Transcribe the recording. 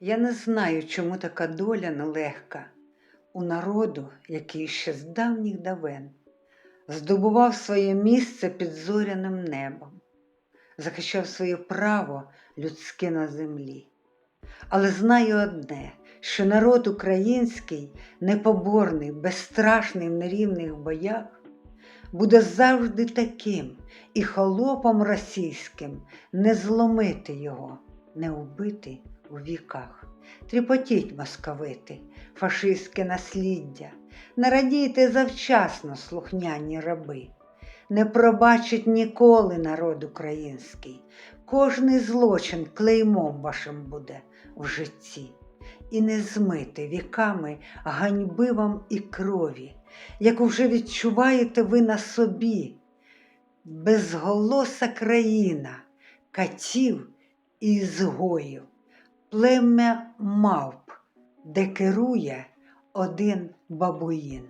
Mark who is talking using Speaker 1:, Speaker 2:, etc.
Speaker 1: Я не знаю, чому така доля нелегка у народу, який ще з давніх давен здобував своє місце під зоряним небом, захищав своє право людське на землі. Але знаю одне, що народ український, непоборний, безстрашний в нерівних боях, буде завжди таким і холопом російським не зломити його, не вбити у віках. Тріпотіть московити, фашистське насліддя, не радійте завчасно, слухняні раби. Не пробачить ніколи народ український, кожний злочин клеймом вашим буде в житті, і не змити віками ганьби вам і крові, яку вже відчуваєте ви на собі. Безголоса країна, катів і ізгоїв, плем'я мавп, де керує один бабуїн.